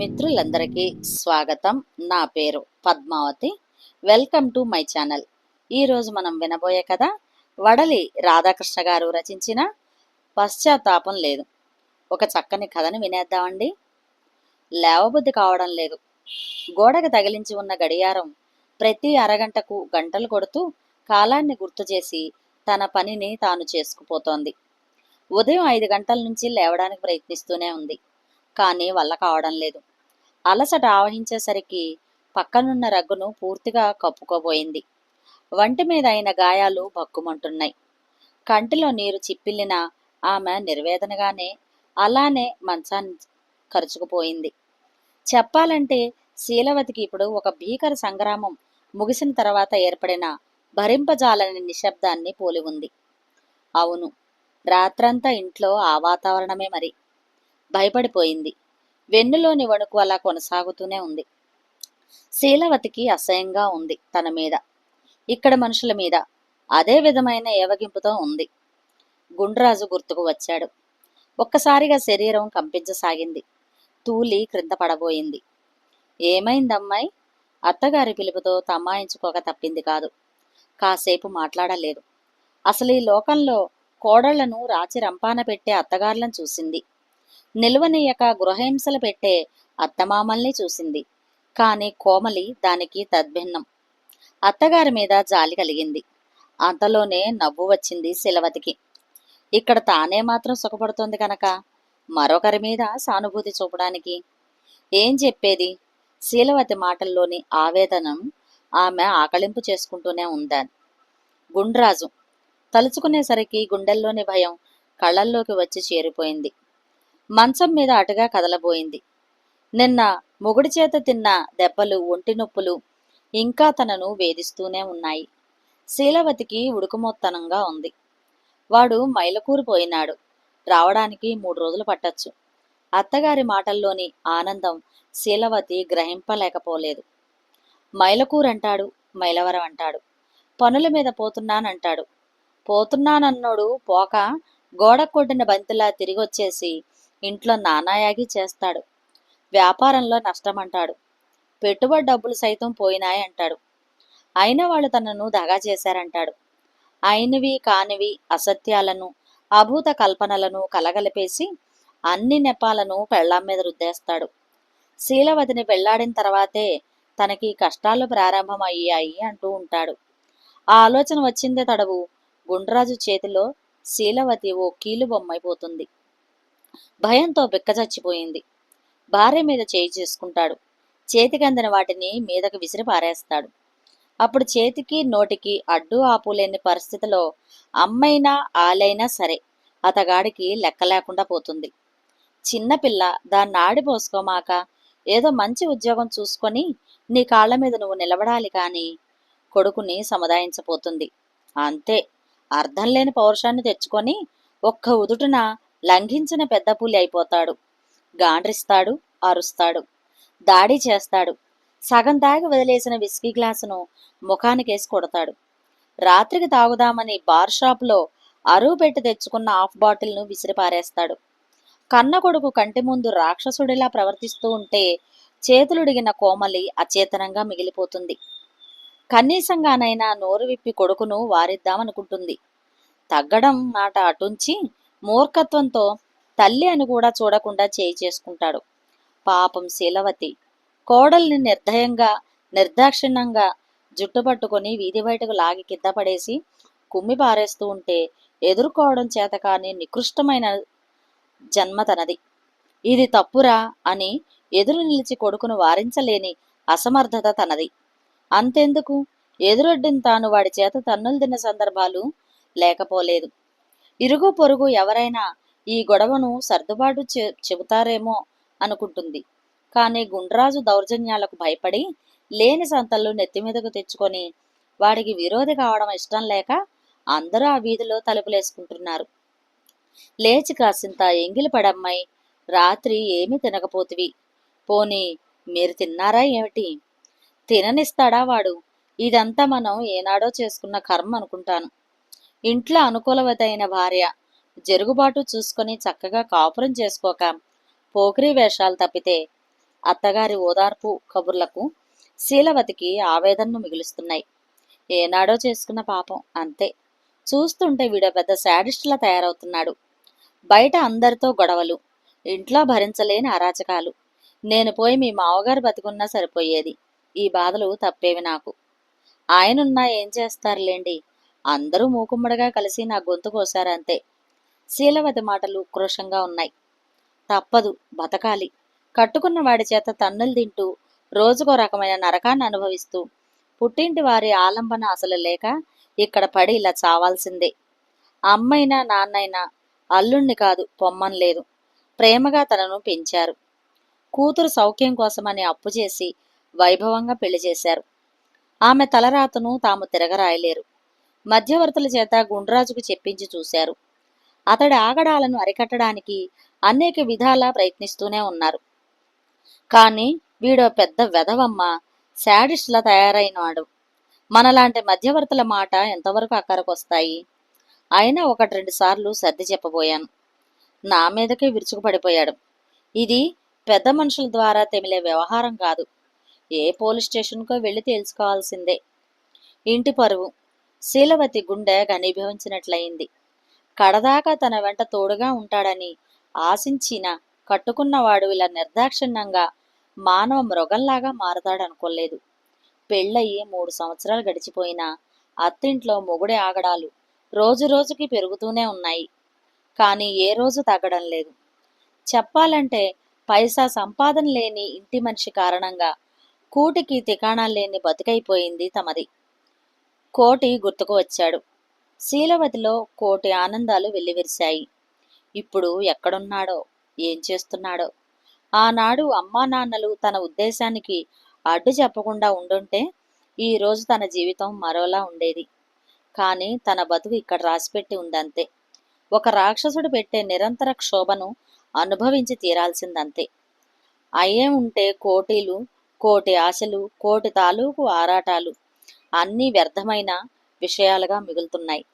మిత్రులందరికీ స్వాగతం. నా పేరు Padmavathi. Welcome to my channel. ఈరోజు మనం వినబోయే కథ వడలి రాధాకృష్ణ గారు రచించిన పశ్చాత్తాపం లేదు. ఒక చక్కని కథను వినేద్దామండి. లేవబుద్ధి కావడం లేదు. గోడకు తగిలించి ఉన్న గడియారం ప్రతి అరగంటకు గంటలు కొడుతూ కాలాన్ని గుర్తు చేసి తన పనిని తాను చేసుకుపోతోంది. ఉదయం ఐదు గంటల నుంచి లేవడానికి ప్రయత్నిస్తూనే ఉంది. కానీ వల్ల కావడం లేదు. అలసట ఆవహించేసరికి పక్కనున్న రగ్గును పూర్తిగా కప్పుకోబోయింది. వంటి మీద అయిన గాయాలు భక్కుమంటున్నాయి. కంటిలో నీరు చిప్పిల్లిన ఆమె నిర్వేదనగానే అలానే మంచాన్ని ఖర్చుకుపోయింది చెప్పాలంటే శీలవతికి ఇప్పుడు ఒక భీకర సంగ్రామం ముగిసిన తర్వాత ఏర్పడిన భరింపజాలని నిశ్శబ్దాన్ని పోలి ఉంది. అవును రాత్రంతా ఇంట్లో ఆ వాతావరణమే మరి. భయపడిపోయింది. వెన్నులోని వణుకు అలా కొనసాగుతూనే ఉంది. శీలవతికి అసహ్యంగా ఉంది తన మీద. ఇక్కడ మనుషుల మీద అదే విధమైన ఏవగింపుతో ఉంది. గుండ్రాజు గుర్తుకు వచ్చాడు. ఒక్కసారిగా శరీరం కంపించసాగింది. తూలి క్రింద పడబోయింది. ఏమైందమ్మాయి? అత్తగారి పిలుపుతో తమాయించుకోక తప్పింది కాదు. కాసేపు మాట్లాడలేదు. అసలు ఈ లోకంలో కోడళ్ళను రాచి రంపాన పెట్టే అత్తగార్లను చూసింది. నిలువనీయక గృహహింసలు పెట్టే అత్తమామల్ని చూసింది. కాని కోమలి దానికి తద్భిన్నం. అత్తగారి మీద జాలి కలిగింది. అంతలోనే నవ్వు వచ్చింది శిలవతికి. ఇక్కడ తానే మాత్రం సుఖపడుతోంది కనుక మరొకరి మీద సానుభూతి చూపడానికి. ఏం చెప్పేది? శీలవతి మాటల్లోని ఆవేదనం ఆమె ఆకలింపు చేసుకుంటూనే ఉందాను గుండ్రాజు. తలుచుకునేసరికి గుండెల్లోని భయం కళ్ళల్లోకి వచ్చి చేరిపోయింది. మంచం మీద అటుగా కదలబోయింది. నిన్న మొగుడి చేత తిన్న దెబ్బలు ఒంటి నొప్పులు ఇంకా తనను వేధిస్తూనే ఉన్నాయి. శీలవతికి ఉడుకుమొత్తనంగా ఉంది. వాడు మైలకూరిపోయినాడు. రావడానికి మూడు రోజులు పట్టచ్చు. అత్తగారి మాటల్లోని ఆనందం శీలవతి గ్రహింపలేకపోలేదు. మైలకూరంటాడు మైలవరం అంటాడు పనుల మీద పోతున్నానంటాడు. పోతున్నానన్నోడు పోక గోడ కొట్టిన బంతిలా తిరిగొచ్చేసి ఇంట్లో నానాయాగి చేస్తాడు. వ్యాపారంలో నష్టమంటాడు. పెట్టుబడి డబ్బులు సైతం పోయినాయి అంటాడు. అయిన వాళ్ళు తనను దగా చేశారంటాడు. అయినవి కానివి అసత్యాలను అభూత కల్పనలను కలగలిపేసి అన్ని నెపాలను పెళ్ళాం మీద రుద్దేస్తాడు. శీలవతిని పెళ్ళాడిన తర్వాతే తనకి కష్టాలు ప్రారంభమయ్యాయి అంటూ ఉంటాడు. ఆ ఆలోచన వచ్చిందే తడవు. గుండ్రాజు చేతిలో శీలవతి ఓ కీలు బొమ్మైపోతుంది భయంతో బిక్కచచ్చిపోయింది భార్య మీద చేయి చేసుకుంటాడు. చేతికందిన వాటిని మీదకు విసిరి పారేస్తాడు. అప్పుడు చేతికి నోటికి అడ్డు ఆపులేని పరిస్థితిలో అమ్మైనా ఆలైనా సరే అతగాడికి లెక్క లేకుండా పోతుంది. చిన్నపిల్ల దాన్ని ఆడిపోసుకోమాక ఏదో మంచి ఉద్యోగం చూసుకొని నీ కాళ్ళ మీద నువ్వు నిలబడాలి కాని కొడుకుని సముదాయించపోతుంది అంతే అర్థం లేని పౌరుషాన్ని తెచ్చుకొని ఒక్క ఉదుటున లంఘించిన పెద్ద పులి అయిపోతాడు. గాండ్రిస్తాడు అరుస్తాడు. దాడి చేస్తాడు. సగం తాగి వదిలేసిన విస్కీ గ్లాసును ముఖానికేసి కొడతాడు. రాత్రికి తాగుదామని బార్ షాప్లో అరువు పెట్టి తెచ్చుకున్న హాఫ్ బాటిల్ను విసిరిపారేస్తాడు కన్న కొడుకు కంటి ముందు రాక్షసుడిలా ప్రవర్తిస్తూ ఉంటే చేతులుడిగిన కోమలి అచేతనంగా మిగిలిపోతుంది. కనీసంగానైనా నోరు విప్పి కొడుకును వారిద్దామనుకుంటుంది. తగ్గడం మాట అటుంచి మూర్ఖత్వంతో తల్లి అని కూడా చూడకుండా చేయి చేసుకుంటాడు. పాపం శీలవతి కోడల్ని నిర్దయంగా నిర్దాక్షిణ్యంగా జుట్టు పట్టుకొని వీధి బయటకు లాగి కింద పడేసి కుమ్మి పారేస్తూ ఉంటే ఎదుర్కోవడం చేత కాని నికృష్టమైన జన్మ తనది. ఇది తప్పురా అని ఎదురు నిలిచి కొడుకును వారించలేని అసమర్థత తనది. అంతెందుకు? ఎదురొడ్డిన తాను వాడి చేత తన్నులు తిన్న సందర్భాలు లేకపోలేదు. ఇరుగు పొరుగు ఎవరైనా ఈ గొడవను సర్దుబాటు చె చెబుతారేమో అనుకుంటుంది. కానీ గుండ్రాజు దౌర్జన్యాలకు భయపడి లేని సంతల్లో నెత్తిమీదకు తెచ్చుకొని వాడికి విరోధి కావడం ఇష్టం లేక అందరూ ఆ వీధిలో తలుపులేసుకుంటున్నారు. లేచి కాసింత ఎంగిలి పడమ్మాయి రాత్రి ఏమీ తినకపోతివి. పోనీ మీరు తిన్నారా ఏమిటి? తిననిస్తాడా వాడు? ఇదంతా మనం ఏనాడో చేసుకున్న కర్మ అనుకుంటాను. ఇంట్లో అనుకూలవతైన భార్య. జరుగుబాటు చూసుకొని చక్కగా కాపురం చేసుకోక పోకిరీ వేషాలు తప్పితే అత్తగారి ఓదార్పు కబుర్లకు శీలవతికి ఆవేదనను మిగులుస్తున్నాయి. ఏనాడో చేసుకున్న పాపం అంతే. చూస్తుంటే వీడో పెద్ద శాడిస్టులా తయారవుతున్నాడు. బయట అందరితో గొడవలు ఇంట్లో భరించలేని అరాచకాలు. నేను పోయి మీ మావగారు బతికున్నా సరిపోయేది. ఈ బాధలు తప్పేవి నాకు. ఆయనున్నా ఏం చేస్తారులేండి? అందరూ మూకుమ్మడిగా కలిసి నా గొంతు కోశారంతే శీలవతి మాటలు క్రోషంగా ఉన్నాయి. తప్పదు బతకాలి. కట్టుకున్న వాడి చేత తన్నులు తింటూ రోజుకో రకమైన నరకాన్ని అనుభవిస్తూ పుట్టింటి వారి ఆలంబన అసలు లేక ఇక్కడ పడి ఇలా చావాల్సిందే. అమ్మైనా నాన్నైనా అల్లుణ్ణి కాదు పొమ్మని లేదు. ప్రేమగా తనను పెంచారు. కూతురు సౌఖ్యం కోసమని అప్పు చేసి వైభవంగా పెళ్ళి చేశారు. ఆమె తలరాతను తాము తిరగరాయలేరు. మధ్యవర్తుల చేత గుండ్రాజుకు చెప్పించి చూశారు. అతడి ఆగడాలను అరికట్టడానికి అనేక విధాలా ప్రయత్నిస్తూనే ఉన్నారు. కానీ వీడో పెద్ద వెధవమ్మ శాడిస్ట్లా తయారైనవాడు మనలాంటి మధ్యవర్తుల మాట ఎంతవరకు అక్కరకొస్తాయి? అయినా ఒకటి రెండు సార్లు సర్ది చెప్పబోయాను. నా మీదకే విరుచుకుపడిపోయాడు ఇది పెద్ద మనుషుల ద్వారా తెమిలే వ్యవహారం కాదు. ఏ పోలీస్ స్టేషన్కో వెళ్ళి తెలుసుకోవాల్సిందే ఇంటి పరువు. శీలవతి గుండె గనిభవించినట్లయింది కడదాకా తన వెంట తోడుగా ఉంటాడని ఆశించిన కట్టుకున్నవాడు ఇలా నిర్దాక్షిణ్యంగా మానవ మృగంలాగా మారతాడనుకోలేదు. పెళ్ళయి మూడు సంవత్సరాలు గడిచిపోయినా అత్తింట్లో మొగుడి ఆగడాలు రోజు రోజుకి పెరుగుతూనే ఉన్నాయి. కానీ ఏ రోజు తగ్గడం లేదు. చెప్పాలంటే పైసా సంపాదన లేని ఇంటి మనిషి కారణంగా కూటికి తికాణాలు లేని బతుకైపోయింది తమది. కోటి గుర్తుకు వచ్చాడు. శీలవతిలో కోటి ఆనందాలు వెల్లివిరిశాయి. ఇప్పుడు ఎక్కడున్నాడో? ఏం చేస్తున్నాడో? ఆనాడు అమ్మా నాన్నలు తన ఉద్దేశానికి అడ్డు చెప్పకుండా ఉండుంటే ఈరోజు తన జీవితం మరోలా ఉండేది. కానీ తన బతుకు ఇక్కడ రాసిపెట్టి ఉందంతే. ఒక రాక్షసుడు పెట్టే నిరంతర క్షోభను అనుభవించి తీరాల్సిందంతే. అయ్యే ఉంటే కోటీలు కోటి ఆశలు కోటి తాలూకు ఆరాటాలు అన్నీ వ్యర్థమైన విషయాలుగా మిగులుతున్నాయి.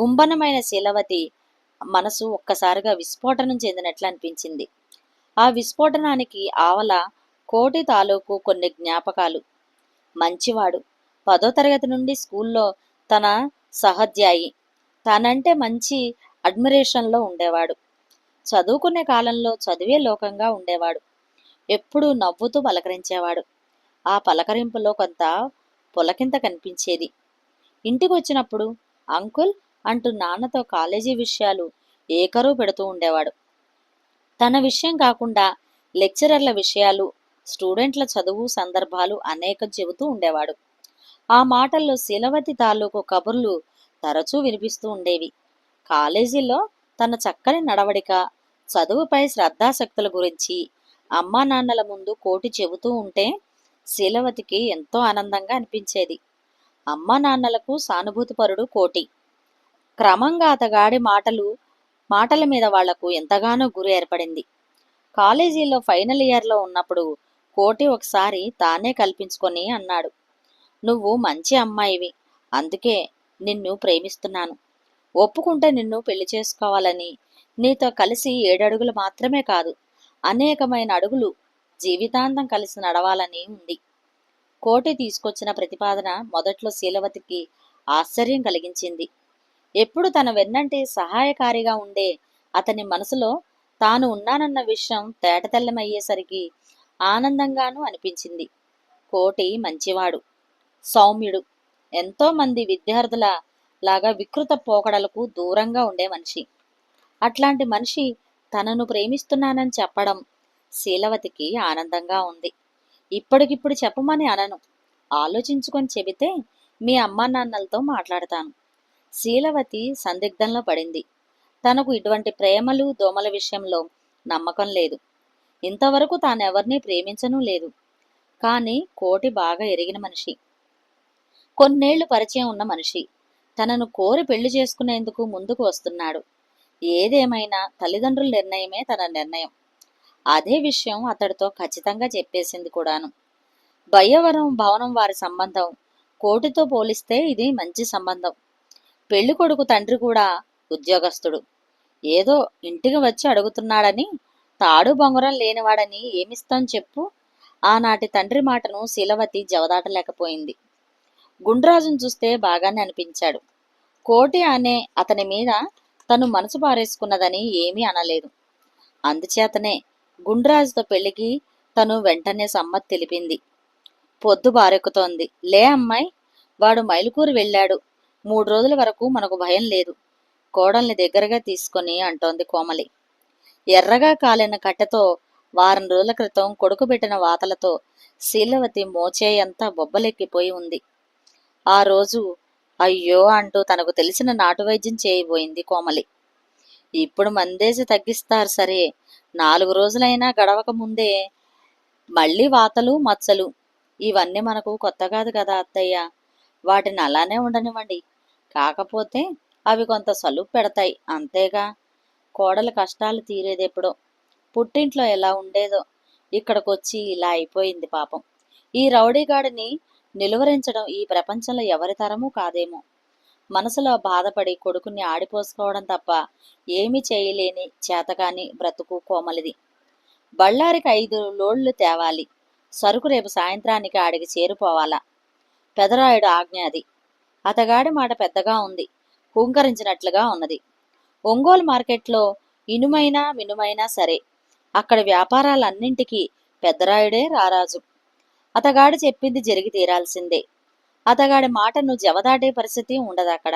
గుంబనమైన శీలవతి మనసు ఒక్కసారిగా విస్ఫోటనం చెందినట్లు అనిపించింది. ఆ విస్ఫోటనానికి ఆవల కోటి తాలూకు కొన్ని జ్ఞాపకాలు. మంచివాడు. పదో తరగతి నుండి స్కూల్లో తన సహధ్యాయి తనంటే మంచి అడ్మిరేషన్లో ఉండేవాడు. చదువుకునే కాలంలో చదివే లోకంగా ఉండేవాడు. ఎప్పుడూ నవ్వుతూ పలకరించేవాడు. ఆ పలకరింపులో కొంత పొలకింత కనిపించేది. ఇంటికి వచ్చినప్పుడు అంకుల్ అంటూ నాన్నతో కాలేజీ విషయాలు ఏకరువు పెడుతూ ఉండేవాడు. తన విషయం కాకుండా లెక్చరర్ల విషయాలు స్టూడెంట్ల చదువు సందర్భాలు అనేక చెబుతూ ఉండేవాడు. ఆ మాటల్లో శీలవతి తాలూకు కబుర్లు తరచూ వినిపిస్తూ ఉండేవి. కాలేజీలో తన చక్కని నడవడిక చదువుపై శ్రద్ధాశక్తుల గురించి అమ్మా నాన్నల ముందు కోటి చెబుతూ ఉంటే శీలవతికి ఎంతో ఆనందంగా అనిపించేది. అమ్మా నాన్నలకు సానుభూతిపరుడు కోటి. క్రమంగా అతగాడి మాటలు మాటల మీద వాళ్ళకు ఎంతగానో గురి ఏర్పడింది. కాలేజీలో ఫైనల్ ఇయర్లో ఉన్నప్పుడు కోటి ఒకసారి తానే కల్పించుకొని అన్నాడు. నువ్వు మంచి అమ్మాయివి. అందుకే నిన్ను ప్రేమిస్తున్నాను. ఒప్పుకుంటే నిన్ను పెళ్ళి చేసుకోవాలని. నీతో కలిసి ఏడడుగులు మాత్రమే కాదు అనేకమైన అడుగులు జీవితాంతం కలిసి నడవాలని ఉంది. కోటి తీసుకొచ్చిన ప్రతిపాదన మొదట్లో శీలవతికి ఆశ్చర్యం కలిగించింది. ఎప్పుడు తన వెన్నంటి సహాయకారిగా ఉండే అతని మనసులో తాను ఉన్నానన్న విషయం తేటతెల్లమయ్యేసరికి ఆనందంగానూ అనిపించింది. కోటి మంచివాడు సౌమ్యుడు ఎంతో మంది విద్యార్థుల లాగా వికృత పోకడలకు దూరంగా ఉండే మనిషి. అట్లాంటి మనిషి తనను ప్రేమిస్తున్నానని చెప్పడం శీలవతికి ఆనందంగా ఉంది. ఇప్పటికిప్పుడు చెప్పమని అనను. ఆలోచించుకొని చెబితే మీ అమ్మా నాన్నలతో మాట్లాడతాను. శీలవతి సందిగ్ధంలో పడింది. తనకు ఇటువంటి ప్రేమలు దోమల విషయంలో నమ్మకం లేదు. ఇంతవరకు తానెవరిని ప్రేమించనూ లేదు. కానీ కోటి బాగా ఎరిగిన మనిషి. కొన్నేళ్ళు పరిచయం ఉన్న మనిషి. తనను కోరి పెళ్ళి చేసుకునేందుకు ముందుకు వస్తున్నాడు. ఏదేమైనా తల్లిదండ్రుల నిర్ణయమే తన నిర్ణయం. అదే విషయం అతడితో ఖచ్చితంగా చెప్పేసింది కూడాను. భయ్యవరం భవనం వారి సంబంధం. కోటితో పోలిస్తే ఇది మంచి సంబంధం. పెళ్ళి కొడుకు తండ్రి కూడా ఉద్యోగస్తుడు. ఏదో ఇంటికి వచ్చి అడుగుతున్నాడని తాడు బొంగరం లేనివాడని ఏమిస్తాం చెప్పు? ఆనాటి తండ్రి మాటను శీలవతి జవదాటలేకపోయింది. గుండ్రాజును చూస్తే బాగానే అనిపించాడు. కోటి అనే అతని మీద తను మనసు పారేసుకున్నదని ఏమీ అనలేదు. అందుచేతనే గుండ్రాజుతో పెళ్ళికి తను వెంటనే సమ్మతి తెలిపింది. పొద్దు బారెక్కుతోంది. లే అమ్మాయి వాడు మైలుకూరు వెళ్ళాడు. మూడు రోజుల వరకు మనకు భయం లేదు. కోడల్ని దగ్గరగా తీసుకొని అంటోంది కోమలి. ఎర్రగా కాలిన కట్టెతో వారం రోజుల క్రితం కొడుకు పెట్టిన వాతలతో శీలవతి మోచేయంతా బొబ్బలెక్కిపోయి ఉంది. ఆ రోజు అయ్యో అంటూ తనకు తెలిసిన నాటు వైద్యం చేయబోయింది కోమలి. ఇప్పుడు మందేసి తగ్గిస్తారు సరే నాలుగు రోజులైనా గడవక ముందే మళ్ళీ వాతలు మచ్చలు ఇవన్నీ మనకు కొత్త కాదు కదా అత్తయ్య. వాటిని అలానే ఉండనివ్వండి. కాకపోతే అవి కొంత సలుపు పెడతాయి. అంతేగా కోడల కష్టాలు తీరేదెప్పుడో. పుట్టింట్లో ఎలా ఉండేదో ఇక్కడికొచ్చి ఇలా అయిపోయింది పాపం. ఈ రౌడీగాడిని నిలువరించడం ఈ ప్రపంచంలో ఎవరి తరమూ కాదేమో. మనసులో బాధపడి కొడుకుని ఆడిపోసుకోవడం తప్ప ఏమీ చేయలేని చేతకాని బ్రతుకు కోమలిది. బళ్ళారికి ఐదు లోళ్ళు తేవాలి. సరుకు రేపు సాయంత్రానికి ఆడికి చేరిపోవాలా పెదరాయుడు ఆజ్ఞ అది. అతగాడి మాట పెద్దగా ఉంది. హుంకరించినట్లుగా ఉన్నది. ఒంగోలు మార్కెట్లో ఇనుమైనా మినుమైనా సరే అక్కడ వ్యాపారాలన్నింటికీ పెద్దరాయుడే రారాజు. అతగాడు చెప్పింది జరిగి తీరాల్సిందే. అతగాడి మాటను జవదాటే పరిస్థితి ఉండదు అక్కడ.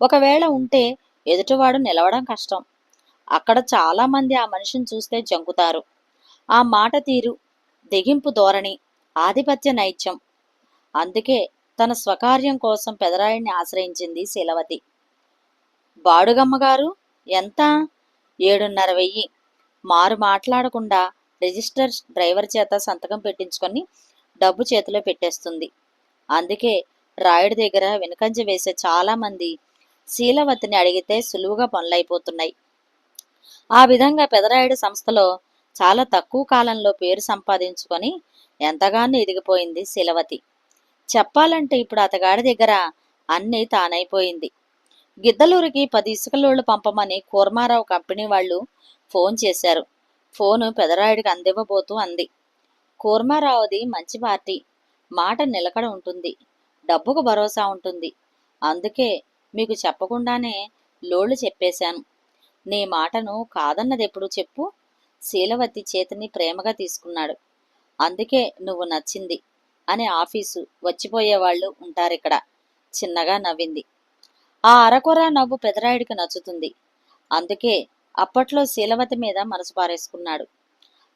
ఒకవేళ ఉంటే ఎదుటివాడు నిలవడం కష్టం. అక్కడ చాలామంది ఆ మనిషిని చూస్తే జంకుతారు. ఆ మాట తీరు దిగింపు ధోరణి ఆధిపత్య నైత్యం అందుకే తన స్వకార్యం కోసం పెదరాయిని ఆశ్రయించింది శీలవతి. బాడుగమ్మ గారు ఎంత? ఏడున్నర వెయ్యి. మారు మాట్లాడకుండా రిజిస్టర్ డ్రైవర్ చేత సంతకం పెట్టించుకొని డబ్బు చేతిలో పెట్టేస్తుంది. అందుకే రాయుడి దగ్గర వెనుకంజ వేసే చాలామంది శీలవతిని అడిగితే సులువుగా పనులైపోతున్నాయి. ఆ విధంగా పెదరాయుడు సంస్థలో చాలా తక్కువ కాలంలో పేరు సంపాదించుకొని ఎంతగానో ఎదిగిపోయింది శీలవతి. చెప్పాలంటే ఇప్పుడు అతగాడి దగ్గర అన్నీ తానైపోయింది. గిద్దలూరికి పది ఇసుకలోళ్ళు పంపమని కూర్మారావు కంపెనీ వాళ్ళు ఫోన్ చేశారు. ఫోను పెదరాయుడికి అందివ్వబోతూ అంది. కూర్మారావుది మంచి పార్టీ. మాట నిలకడ ఉంటుంది డబ్బుకు భరోసా ఉంటుంది. అందుకే మీకు చెప్పకుండానే లోళ్ళు చెప్పేశాను. నీ మాటను కాదన్నదెప్పుడు చెప్పు? శీలవతి చేతిని ప్రేమగా తీసుకున్నాడు. అందుకే నువ్వు నచ్చింది అని ఆఫీసు వచ్చిపోయేవాళ్ళు ఉంటారిక్కడ చిన్నగా నవ్వింది. ఆ అరకొర నవ్వు పెదరాయుడికి నచ్చుతుంది. అందుకే అప్పట్లో శీలవతి మీద మనసు పారేసుకున్నాడు.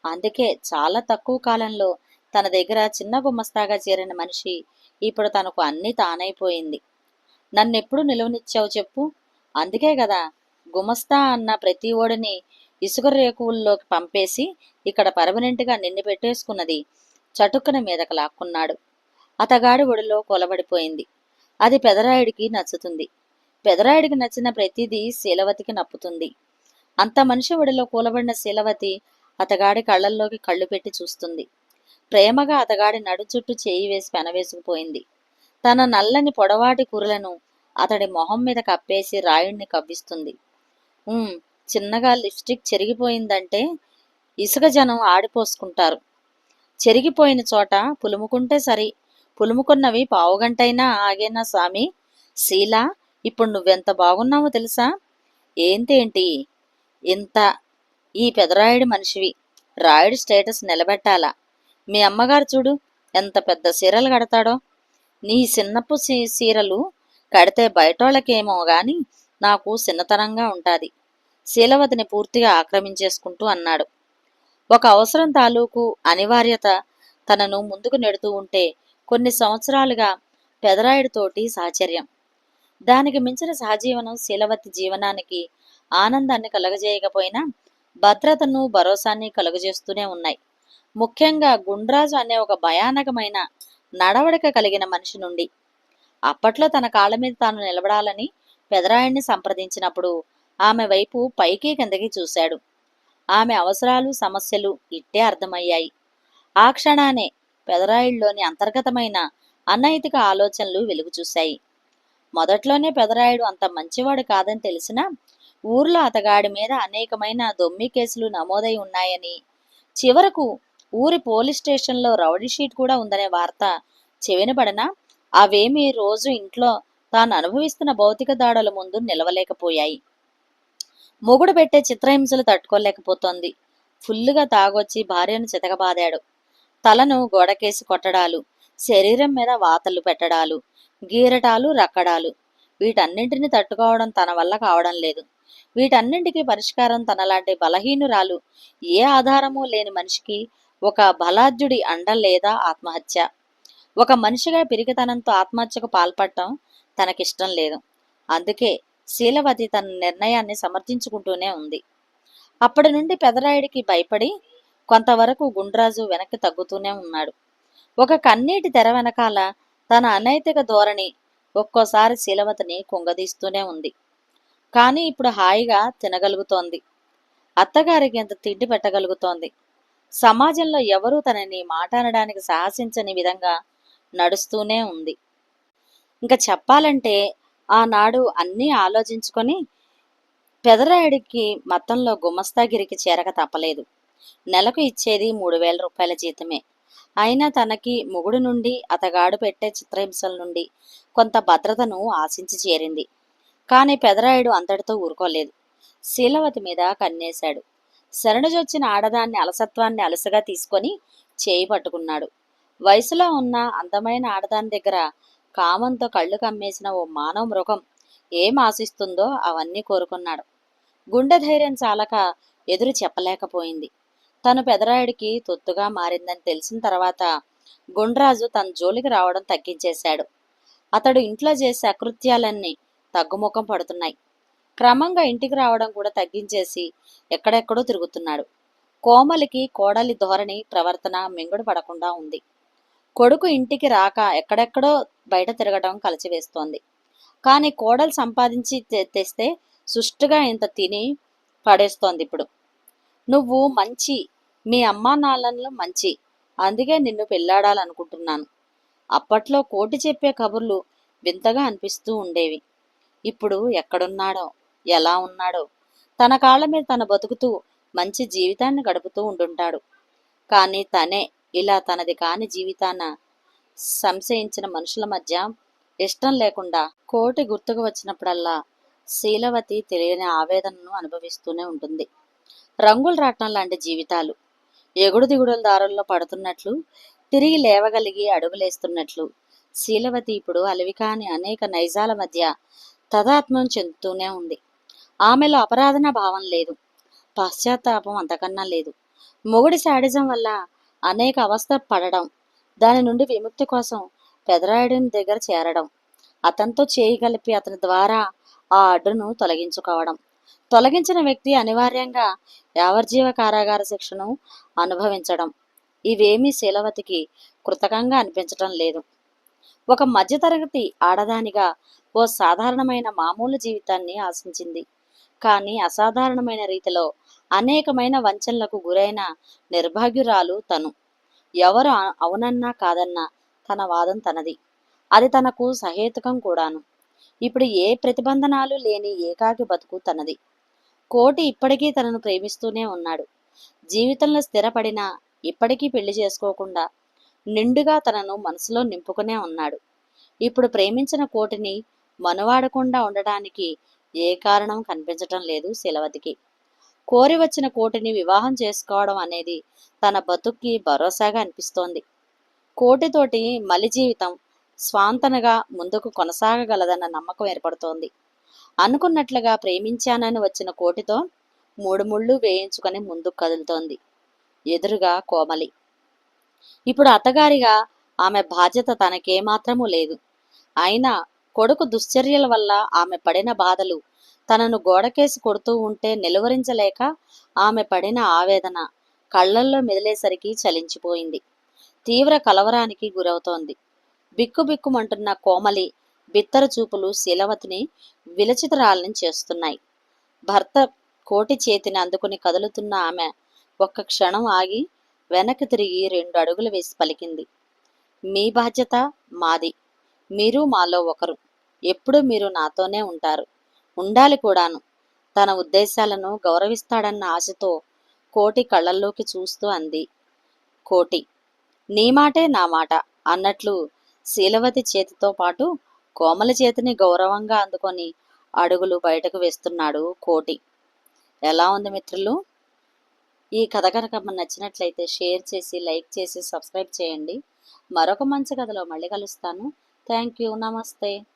అందుకే చాలా తక్కువ కాలంలో తన దగ్గర చిన్న గుమ్మస్తాగా చేరిన మనిషి ఇప్పుడు తనకు అన్నీ తానైపోయింది. నన్నెప్పుడు నిలువనిచ్చావు చెప్పు? అందుకే కదా గుమస్తా అన్న ప్రతి ఓడిని ఇసుక రేకువుల్లోకి పంపేసి ఇక్కడ పర్మనెంట్గా నిన్ను పెట్టేసుకున్నది చటుక్కున మీదకు లాక్కున్నాడు. అతగాడి ఒడిలో కొలబడిపోయింది. అది పెదరాయుడికి నచ్చుతుంది. పెదరాయుడికి నచ్చిన ప్రతిదీ శీలవతికి నప్పుతుంది. అంత మనిషి ఒడిలో కూలబడిన శీలవతి అతగాడి కళ్ళల్లోకి కళ్ళు పెట్టి చూస్తుంది. ప్రేమగా అతగాడి నడు చుట్టూ చేయి వేసి పెనవేసుకుపోయింది. తన నల్లని పొడవాటి కురులను అతడి మొహం మీద కప్పేసి రాయుణ్ణి కవ్విస్తుంది. చిన్నగా లిప్స్టిక్ చెరిగిపోయిందంటే ఇసుక జనం ఆడిపోసుకుంటారు. చెరిగిపోయిన చోట పులుముకుంటే సరి. పులుముకున్నవి పావుగంటైనా ఆగేనా స్వామి శీలా ఇప్పుడు నువ్వెంత బాగున్నావో తెలుసా? ఏంతేంటి ఇంత ఈ పెదరాయుడి మనిషివి. రాయుడి స్టేటస్ నిలబెట్టాలా? మీ అమ్మగారు చూడు ఎంత పెద్ద సీరలు కడతాడో. నీ చిన్నపు సీరలు కడితే బయటోళ్ళకేమో గాని నాకు చిన్నతనంగా ఉంటాది. శీలవతిని పూర్తిగా ఆక్రమించేసుకుంటూ అన్నాడు. ఒక అవసరం తాలూకు అనివార్యత తనను ముందుకు నెడుతూ ఉంటే కొన్ని సంవత్సరాలుగా పెదరాయుడితోటి సాహచర్యం దానికి మించిన సహజీవనం శీలవతి జీవనానికి ఆనందాన్ని కలగజేయకపోయినా భద్రతను భరోసాన్ని కలుగజేస్తూనే ఉన్నాయి. ముఖ్యంగా గుండ్రాజు అనే ఒక భయానకమైన నడవడిక కలిగిన మనిషి నుండి. అప్పట్లో తన కాళ్ళ మీద తాను నిలబడాలని పెదరాయుడిని సంప్రదించినప్పుడు ఆమె వైపు పైకి కిందకి చూశాడు. ఆమె అవసరాలు సమస్యలు ఇట్టే అర్థమయ్యాయి. ఆ క్షణానే పెదరాయుడిలోని అంతర్గతమైన అనైతిక ఆలోచనలు వెలుగు చూశాయి. మొదట్లోనే పెదరాయుడు అంత మంచివాడు కాదని తెలిసినా ఊర్లో అతగాడి మీద అనేకమైన దొమ్మి కేసులు నమోదై ఉన్నాయని చివరకు ఊరి పోలీస్ స్టేషన్లో రౌడీ షీట్ కూడా ఉందనే వార్త చెవినబడినా అవేమీ రోజు ఇంట్లో తాను అనుభవిస్తున్న భౌతిక దాడుల ముందు నిలవలేకపోయాయి. మొగుడు పెట్టే చిత్రహింసలు తట్టుకోలేకపోతోంది. ఫుల్లుగా తాగొచ్చి భార్యను చితకబాదాడు. తలను గోడకేసి కొట్టడాలు శరీరం మీద వాతలు పెట్టడాలు గీరటాలు రక్కడాలు. వీటన్నింటిని తట్టుకోవడం తన వల్ల కావడం లేదు. వీటన్నింటికి పరిష్కారం తనలాంటి బలహీనురాలు ఏ ఆధారము లేని మనిషికి ఒక బలాఢ్యుడి అండ లేదా ఆత్మహత్య. ఒక మనిషిగా పిరికితనంతో ఆత్మహత్యకు పాల్పడటం తనకిష్టం లేదు. అందుకే శీలవతి తన నిర్ణయాన్ని సమర్థించుకుంటూనే ఉంది. అప్పటి నుండి పెదరాయుడికి భయపడి కొంతవరకు గుండ్రాజు వెనక్కి తగ్గుతూనే ఉన్నాడు. ఒక కన్నీటి తెర వెనకాల తన అనైతిక ధోరణి ఒక్కోసారి శీలవతిని కుంగదీస్తూనే ఉంది. కానీ ఇప్పుడు హాయిగా తినగలుగుతోంది. అత్తగారికి ఎంత తిండి పెట్టగలుగుతోంది? సమాజంలో ఎవరూ తనని మాట అనడానికి సాహసించని విధంగా నడుస్తూనే ఉంది. ఇంకా చెప్పాలంటే ఆనాడు అన్నీ ఆలోచించుకొని పెదరాయుడికి మతంలో గుమస్తాగిరికి చేరక తప్పలేదు. నెలకు ఇచ్చేది మూడు వేల రూపాయల జీతమే. అయినా తనకి మొగుడు నుండి అతగాడు పెట్టే చిత్రహింసల నుండి కొంత భద్రతను ఆశించి చేరింది. కానీ పెదరాయుడు అంతటితో ఊరుకోలేదు. శీలవతి మీద కన్నేశాడు. శరణుజొచ్చిన ఆడదాన్ని అలసత్వాన్ని అలసగా తీసుకొని చేయి పట్టుకున్నాడు. వయసులో ఉన్న అందమైన ఆడదాని దగ్గర కామంతో కళ్ళు కమ్మేసిన ఓ మానవ మృగం ఏం ఆశిస్తుందో అవన్నీ కోరుకున్నాడు. గుండె ధైర్యం చాలక ఎదురు చెప్పలేకపోయింది. తను పెదరాయుడికి తొత్తుగా మారిందని తెలిసిన తర్వాత గుండ్రాజు తన జోలికి రావడం తగ్గించేశాడు. అతడు ఇంట్లో చేసే అకృత్యాలన్నీ తగ్గుముఖం పడుతున్నాయి. క్రమంగా ఇంటికి రావడం కూడా తగ్గించేసి ఎక్కడెక్కడో తిరుగుతున్నాడు. కోమలికి కోడలి ధోరణి ప్రవర్తన మింగుడు పడకుండా ఉంది. కొడుకు ఇంటికి రాక ఎక్కడెక్కడో బయట తిరగడం కలిచివేస్తోంది కానీ కోడలు సంపాదించి తెస్తే సుష్టుగా ఇంత తిని పడేస్తోంది ఇప్పుడు. నువ్వు మంచి మీ అమ్మా నాన్నలు మంచి అందుకే నిన్ను పెళ్ళాడాలనుకుంటున్నాను అప్పట్లో కోటి చెప్పే కబుర్లు వింతగా అనిపిస్తూ ఉండేవి. ఇప్పుడు ఎక్కడున్నాడో ఎలా ఉన్నాడో. తన కాళ్ళ మీద తన బతుకుతూ మంచి జీవితాన్ని గడుపుతూ ఉండుంటాడు. కానీ తనే ఇలా తనది కాని జీవితాన సంశయించిన మనుషుల మధ్య ఇష్టం లేకుండా కోటి గుర్తుకు వచ్చినప్పుడల్లా శీలవతి తెలియని ఆవేదనను అనుభవిస్తూనే ఉంటుంది. రంగుల రాట్నం లాంటి జీవితాలు. ఎగుడు దిగుడుల దారుల్లో పడుతున్నట్లు తిరిగి లేవగలిగి అడుగులేస్తున్నట్లు శీలవతి ఇప్పుడు అలవికాని అనేక నైజాల మధ్య తదాత్మ్యం చెందుతూనే ఉంది. ఆమెలో అపరాధన భావం లేదు. పశ్చాత్తాపం అంతకన్నా లేదు. మొగుడి శాడిజం వల్ల అనేక అవస్థ పడడం దాని నుండి విముక్తి కోసం పెదరాయుడిని దగ్గర చేరడం అతనితో చేయి కలిపి అతని ద్వారా ఆ అడ్డును తొలగించుకోవడం. తొలగించిన వ్యక్తి అనివార్యంగా యావర్జీవ కారాగార శిక్షను అనుభవించడం. ఇవేమీ శీలవతికి కృతకంగా అనిపించటం లేదు. ఒక మధ్యతరగతి ఆడదానిగా ఓ సాధారణమైన మామూలు జీవితాన్ని ఆశించింది. కానీ అసాధారణమైన రీతిలో అనేకమైన వంచనలకు గురైన నిర్భాగ్యురాలు తను. ఎవరు అవునన్నా కాదన్నా తన వాదం తనది. అది తనకు సహేతుకం కూడాను. ఇప్పుడు ఏ ప్రతిబంధనాలు లేని ఏకాకి బతుకు తనది. కోటి ఇప్పటికీ తనను ప్రేమిస్తూనే ఉన్నాడు. జీవితంలో స్థిరపడినా ఇప్పటికీ పెళ్ళి చేసుకోకుండా నిండుగా తనను మనసులో నింపుకునే ఉన్నాడు. ఇప్పుడు ప్రేమించిన కోటిని మనువాడకుండా ఉండటానికి ఏ కారణం కనిపించటం లేదు శిలవతికి. కోరి వచ్చిన కోటిని వివాహం చేసుకోవడం అనేది తన బతుక్కి భరోసాగా అనిపిస్తోంది. కోటితోటి మలి జీవితం స్వాంతనగా ముందుకు కొనసాగగలదన్న నమ్మకం ఏర్పడుతోంది. అనుకున్నట్లుగా ప్రేమించానని వచ్చిన కోటితో మూడు ముళ్ళు వేయించుకొని ముందుకు కదులుతోంది. ఎదురుగా కోమలి. ఇప్పుడు అత్తగారిగా ఆమె బాధ్యత తనకేమాత్రమూ లేదు. అయినా కొడుకు దుశ్చర్యల వల్ల ఆమె పడిన బాధలు తనను గోడకేసి కొడుతూ ఉంటే నిలువరించలేక ఆమె పడిన ఆవేదన కళ్ళల్లో మెదిలేసరికి చలించిపోయింది. తీవ్ర కలవరానికి గురవుతోంది. బిక్కుబిక్కుమంటున్న కోమలి బిత్తర చూపులు శీలవతిని విలచితరాలని చేస్తున్నాయి. భర్త కోటి చేతిని అందుకుని కదులుతున్న ఆమె ఒక్క క్షణం ఆగి వెనక్కి తిరిగి రెండు అడుగులు వేసి పలికింది. మీ బాధ్యత మాది. మీరు మాలో ఒకరు. ఎప్పుడూ మీరు నాతోనే ఉంటారు. ఉండాలి కూడాను. తన ఉద్దేశాలను గౌరవిస్తాడన్న ఆశతో కోటి కళ్ళల్లోకి చూస్తూ అంది. కోటి నీ మాటే నా మాట అన్నట్లు శీలవతి చేతితో పాటు కోమల చేతిని గౌరవంగా అందుకొని అడుగులు బయటకు వేస్తున్నాడు కోటి. ఎలా ఉంది మిత్రులు? ఈ కథ కనుక నచ్చినట్లయితే షేర్ చేసి లైక్ చేసి సబ్స్క్రైబ్ చేయండి. మరొక మంచి కథలో మళ్ళీ కలుస్తాను. Thank you. Namaste.